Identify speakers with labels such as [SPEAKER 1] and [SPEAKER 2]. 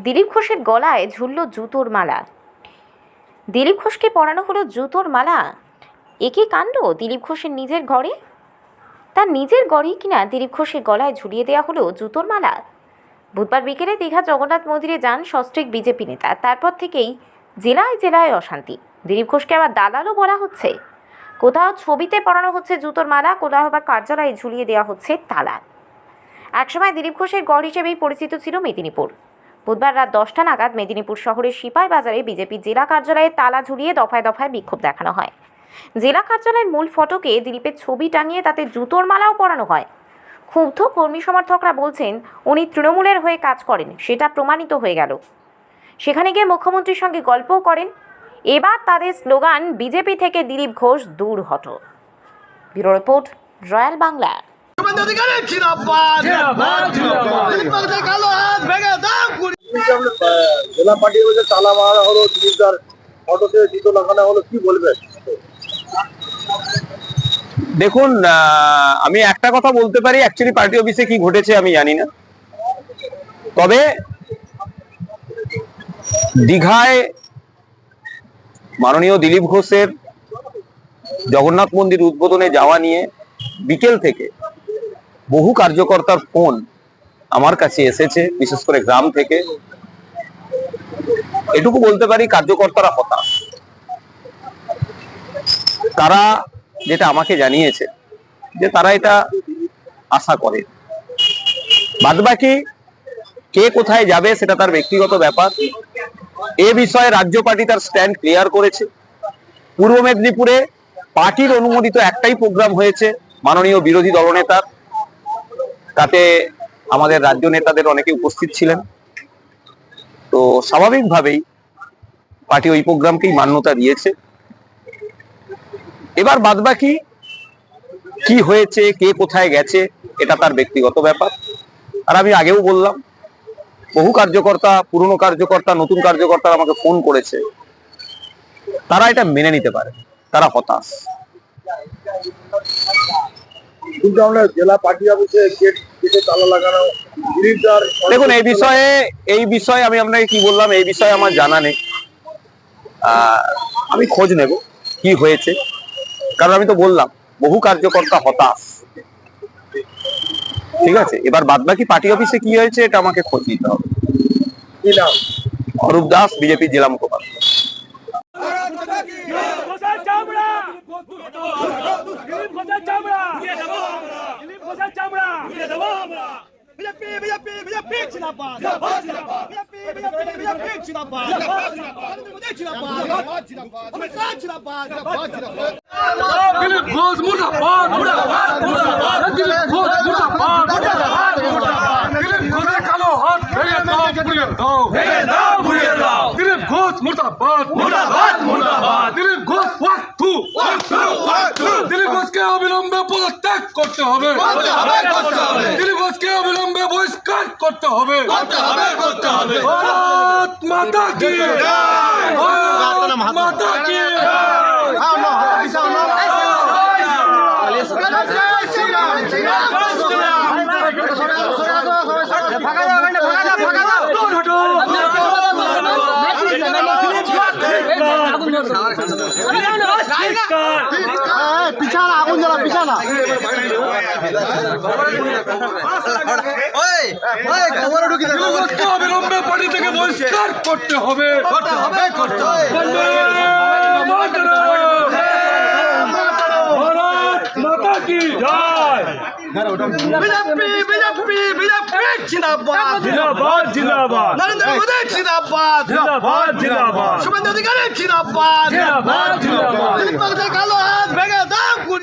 [SPEAKER 1] দিলীপ ঘোষের
[SPEAKER 2] গলায় ঝুলল জুতোর মালা। দিলীপ ঘোষকে পরানো হলো জুতোর মালা। একই কাণ্ড? দিলীপ ঘোষের নিজের ঘরে? তার নিজের ঘরেই কিনা দিলীপ ঘোষের গলায় ঝুলিয়ে দেওয়া হলো জুতোর মালা? বুধবার বিকেলে দীঘা জগন্নাথ মন্দিরে যান সস্ত্রিক বিজেপি নেতা। তারপর থেকেই জেলায় জেলায় অশান্তি। দিলীপ ঘোষকে আবার দালালও বলা হচ্ছে। কোথাও ছবিতে পরানো হচ্ছে জুতোর মালা, কোথাও আবার কার্যালয়ে ঝুলিয়ে দেওয়া হচ্ছে তালা। একসময় দিলীপ ঘোষের গড় হিসেবেই পরিচিত ছিল মেদিনীপুর। বুধবার রাত দশটা নাগাদ মেদিনীপুর শহরের সিপাই বাজারে বিজেপি জেলা কার্যালয়ে তালা ঝুলিয়ে দফায় দফায় বিক্ষোভ দেখানো হয়। জেলা কার্যালয়ের মূল ফটকে দিলীপের ছবি টাঙিয়ে তাতে জুতোর মালাও পরানো হয়। ক্ষুব্ধ কর্মী সমর্থকরা বলছেন, উনি তৃণমূলের হয়ে কাজ করেন, সেটা প্রমাণিত হয়ে গেল। সেখানে গিয়ে মুখ্যমন্ত্রীর সঙ্গে গল্পও করেন। এবার তাদের স্লোগান, বিজেপি থেকে দিলীপ ঘোষ, দূর hot. Bureau report, royal Bangla.
[SPEAKER 3] Party অটোতে বলবেন
[SPEAKER 4] দেখুন আমি একটা কথা বলতে পারি অ্যাকচুয়ালি পার্টি অফিসে কি ঘটেছে আমি জানি না। তবে দীঘায় মাননীয় দিলীপ ঘোষের জগন্নাথ মন্দির উদ্বোধনে যাওয়া নিয়ে বিকেল থেকে বহু কার্যকর্তার ফোন আমার কাছে এসেছে, বিশেষ করে গ্রাম থেকে। এটুকু বলতে পারি, কার্যকর্তারা হতাশ। তারা যেটা আমাকে জানিয়েছে, যে তারা এটা আশা করে। বাদবাকি কে কোথায় যাবে সেটা তার ব্যক্তিগত ব্যাপার। এ বিষয়ে রাজ্য পার্টি তার স্ট্যান্ড ক্লিয়ার করেছে। পূর্ব মেদিনীপুরে পার্টির অনুমোদিত একটাই প্রোগ্রাম হয়েছে মাননীয় বিরোধী দলনেতার। তাতে আমাদের রাজ্য নেতাদের অনেকে উপস্থিত ছিলেন। তো স্বাভাবিকভাবেই পার্টি ওই প্রোগ্রামকেই মান্যতা দিয়েছে। এবার বাদবাকি কি হয়েছে, কে কোথায় গেছে, এটা তার ব্যক্তিগত ব্যাপার। আর আমি আগেও বললাম বহু কার্যকর্তা পুরনো কার্যকর্তা নতুন কার্যকর্তা আমাকে ফোন করেছে। তারা এটা মেনে নিতে পারে। তারা হতাশ।
[SPEAKER 3] কিন্তু আমরা জেলা পার্টি অফিসে গেট গেটে তালা লাগানো
[SPEAKER 4] দেখুন এই বিষয়ে এই বিষয়ে আমি আপনাকে কি বললাম এই বিষয়ে আমার জানা নেই। আহ, আমি খোঁজ নেব কি হয়েছে। কারণ আমি তো বললাম বহু কার্যকর্তা হতাশ। ঠিক আছে এবার বাদবাকি পার্টি অফিসে কি হয়েছে এটা আমাকে খোঁজ নিতে হবে অরূপ দাস বিজেপি জেলা মুখপাত্র
[SPEAKER 1] চামড়া দিলীপ ঘোষের চামড়া
[SPEAKER 5] বিজেপি বিজেপি বিজেপি জিন্দাবাদ বিজেপি বিজেপি বিজেপি জিন্দাবাদ নরেন্দ্র মোদি জিন্দাবাদ অমিত শাহ জিন্দাবাদ
[SPEAKER 1] দিলীপ ঘোষ মুর্দাবাদ মুর্দাবাদ মুর্দাবাদ দিলীপ ঘোষ মুর্দাবাদ মুর্দাবাদ মুর্দাবাদ দিলীপ ঘোষের কালো হাত ঘোষ দিলীপ ঘোষকে অবিলম্বে পদত্যাগ করতে হবে। করতে হবে করতে হবে। দিলীপ ঘোষকে অবিলম্বে বহিষ্কার করতে হবে। করতে হবে করতে হবে। ভারত মাতা কি ভারত
[SPEAKER 3] পিছানা আগুন জ্বালা পিছানা
[SPEAKER 1] ভারত মাতা কি জয়
[SPEAKER 5] জিন্দাবাদ।
[SPEAKER 1] জিন্দাবাদ
[SPEAKER 5] নরেন্দ্র মোদি জিন্দাবাদ।
[SPEAKER 1] জিন্দাবাদ জিন্দাবাদ।
[SPEAKER 5] শুভেন্দু অধিকারী জিন্দাবাদ।
[SPEAKER 1] জিন্দাবাদ জিন্দাবাদ।
[SPEAKER 5] কালো হাত ভেঙে দাও